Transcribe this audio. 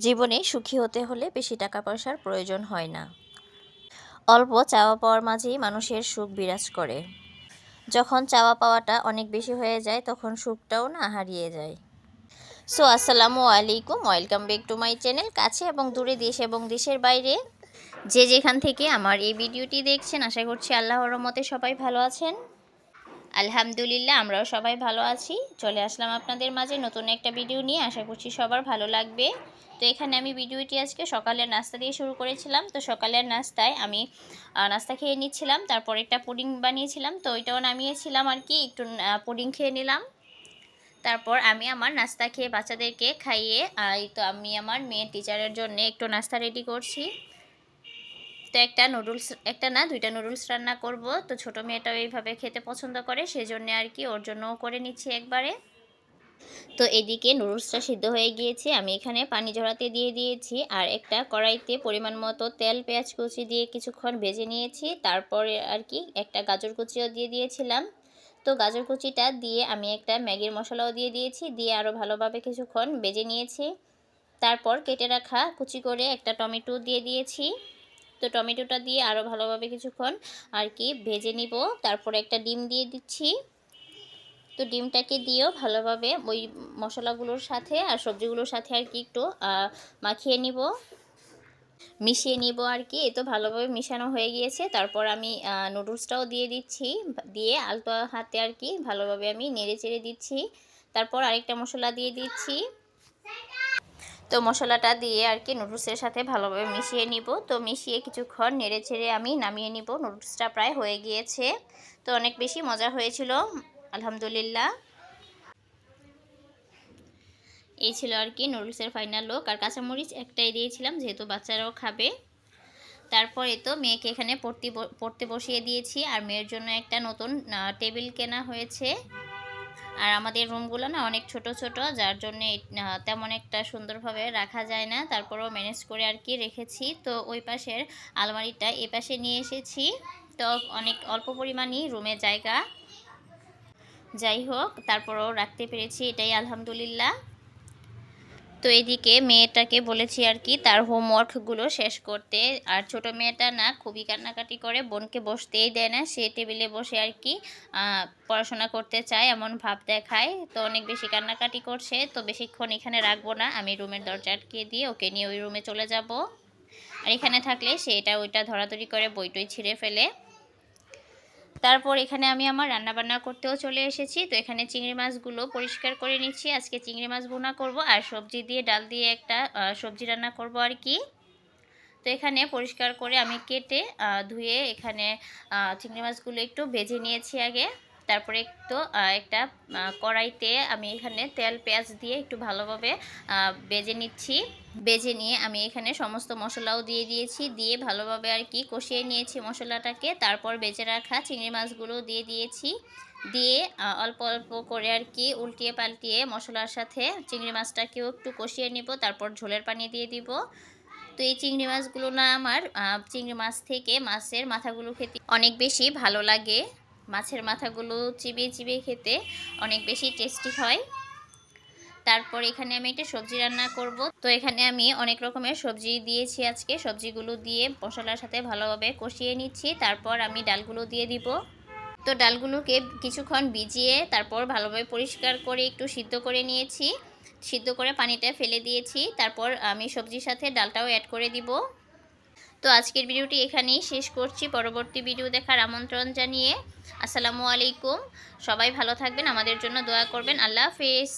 জীবনে সুখী হতে হলে বেশি টাকা পয়সার প্রয়োজন হয় না। অল্প চাওয়া পাওয়ার মাঝেই মানুষের সুখ বিরাজ করে। যখন চাওয়া পাওয়াটা অনেক বেশি হয়ে যায়, তখন সুখটাও না হারিয়ে যায়। সো, আসসালামু আলাইকুম, welcome back to my channel, কাছে এবং দূরে দেশ এবং দেশের বাইরে। যে যেখান থেকে আমার এই ভিডিওটি দেখছেন, আশা করছি আল্লাহর রহমতে সবাই ভালো আছেন। আলহামদুলিল্লাহ, আমরাও সবাই ভালো আছি। চলে আসলাম আপনাদের মাঝে নতুন একটা ভিডিও নিয়ে। আশা করছি সবার ভালো লাগবে। তো এখানে আমি ভিডিওটি আজকে সকালের নাস্তা দিয়ে শুরু করেছিলাম। তো সকালের নাস্তায় আমি নাস্তা খেয়ে নিচ্ছিলাম, তারপর একটা পুডিং বানিয়েছিলাম। তো ওইটাও নামিয়েছিলাম আর কি, একটু পুডিং খেয়ে নিলাম। তারপর আমি আমার নাস্তা খেয়ে বাচ্চাদেরকে খাইয়ে তো আমি আমার মেয়ের টিচারের জন্য একটু নাস্তা রেডি করছি। তো একটা নুডলস একটা না, দুইটা নুডলস রান্না করব। তো ছোটো মেয়েটাও এইভাবে খেতে পছন্দ করে সেই জন্য আর কি ওর জন্যও করে নিচ্ছি একবারে। তো এদিকে নুডলসটা সিদ্ধ হয়ে গিয়েছে, আমি এখানে পানি ঝরাতে দিয়ে দিয়েছি, আর একটা কড়াইতে পরিমাণ মতো তেল, পেঁয়াজ কুচি দিয়ে কিছুক্ষণ ভেজে নিয়েছি, তারপরে আর কি একটা গাজর কুচিও দিয়ে দিয়েছিলাম। তো গাজর কুচিটা দিয়ে আমি একটা ম্যাগির মশলাও দিয়ে দিয়েছি, দিয়ে আরও ভালোভাবে কিছুক্ষণ ভেজে নিয়েছি। তারপর কেটে রাখা কুচি করে একটা টমেটো দিয়ে দিয়েছি। তো টমেটোটা দিয়ে আরও ভালোভাবে কিছুক্ষণ আর কি ভেজে নিব। তারপরে একটা ডিম দিয়ে দিচ্ছি। তো ডিমটাকে দিয়েও ভালোভাবে ওই মশলাগুলোর সাথে আর সবজিগুলোর সাথে আর কি একটু মাখিয়ে নিব। মিশিয়ে নিব আর কি। এ তো ভালোভাবে মিশানো হয়ে গিয়েছে। তারপর আমি নুডলসটাও দিয়ে দিচ্ছি। দিয়ে আলতো হাতে আর কি ভালোভাবে আমি নেড়ে চেড়ে দিচ্ছি। তারপর আরেকটা মশলা দিয়ে দিচ্ছি। তো মশলাটা দিয়ে আর কি নুডলসের সাথে ভালোভাবে মিশিয়ে নিব। তো মিশিয়ে কিছুক্ষণ নেড়ে চেড়ে আমি নামিয়ে নিব। নুডলসটা প্রায় হয়ে গিয়েছে। তো অনেক বেশি মজা হয়েছিল। আলহামদুলিল্লাহ। এই ছিল আর কি নুডলসের ফাইনাল লোক। আর কাঁচামরিচ একটাই দিয়েছিলাম, যেহেতু বাচ্চারাও খাবে। তারপরে তো মেয়েকে এখানে পড়তে পড়তে বসিয়ে দিয়েছি। আর মেয়ের জন্য একটা নতুন টেবিল কেনা হয়েছে। আর আমাদের রুমগুলো না অনেক ছোট ছোট, যার জন্য তেমন একটা সুন্দরভাবে রাখা যায় না। তারপরও ম্যানেজ করে আর কি রেখেছি। তো ওই পাশের আলমারিটা এ পাশে নিয়ে এসেছি। তো অনেক অল্প পরিমাণই রুমের জায়গা। যাই হোক, তারপরও রাখতে পেরেছি, এটাই আলহামদুলিল্লাহ। তো এদিকে মেয়েটাকে বলেছি আর কি, তার হোমওয়ার্কগুলো শেষ করতে। আর ছোট মেয়েটা না খুবই কান্নাকাটি করে, বোনকে বসতেই দেয় না, সে টেবিলে বসে আর কি পড়াশোনা করতে চায়, এমন ভাব দেখায়। তো অনেক বেশি কান্নাকাটি করছে, তো বেশিক্ষণ এখানে রাখব না, আমি রুমের দরজা আটকে দিয়ে ওকে নিয়ে ওই রুমে চলে যাব। আর এখানে থাকলে সে এটা ওইটা ধরাধরি করে বইটই ছিঁড়ে ফেলে। তারপর এখানে আমি আমার রান্নাবান্না করতেও চলে এসেছি। তো এখানে চিংড়ি মাছগুলো পরিষ্কার করে নিচ্ছি। আজকে চিংড়ি মাছ বোনা করব আর সবজি দিয়ে ডাল দিয়ে একটা সবজি রান্না করব আর কি। তো এখানে পরিষ্কার করে আমি কেটে ধুয়ে এখানে চিংড়ি মাছগুলো একটু ভেজে নিয়েছি আগে। তারপরে একটু একটা কড়াইতে আমি এখানে তেল, পেঁয়াজ দিয়ে একটু ভালোভাবে বেজে নিচ্ছি। বেজে নিয়ে আমি এখানে সমস্ত মশলাও দিয়ে দিয়েছি। দিয়ে ভালোভাবে আর কি কষিয়ে নিয়েছি মশলাটাকে। তারপর বেজে রাখা চিংড়ি মাছগুলো দিয়ে দিয়েছি। দিয়ে অল্প অল্প করে আর কি উল্টিয়ে পাল্টিয়ে মশলার সাথে চিংড়ি মাছটাকেও একটু কষিয়ে নিব। তারপর ঝোলের পানি দিয়ে দিব। তো এই চিংড়ি মাছগুলো না আমার চিংড়ি মাছ থেকে মাছের মাথাগুলো খেতে অনেক বেশি ভালো লাগে। মাছের মাথাগুলো চিবিয়ে চিবিয়ে খেতে অনেক বেশি টেস্টি হয়। তারপর এখানে আমি একটা সবজি রান্না করব। তো এখানে আমি অনেক রকমের সবজি দিয়েছি আজকে। সবজিগুলো দিয়ে মশলার সাথে ভালোভাবে কষিয়ে নিচ্ছি। তারপর আমি ডালগুলো দিয়ে দিব। তো ডালগুলোকে কিছুক্ষণ ভিজিয়ে তারপর ভালোভাবে পরিষ্কার করে একটু সিদ্ধ করে নিয়েছি। সিদ্ধ করে পানিটা ফেলে দিয়েছি। তারপর আমি সবজির সাথে ডালটাও অ্যাড করে দিব। তো আজকের ভিডিওটি এখানেই শেষ করছি। পরবর্তী ভিডিও দেখার আমন্ত্রণ জানিয়ে আসসালামু আলাইকুম। সবাই ভালো থাকবেন, আমাদের জন্য দোয়া করবেন। আল্লাহ হাফেজ।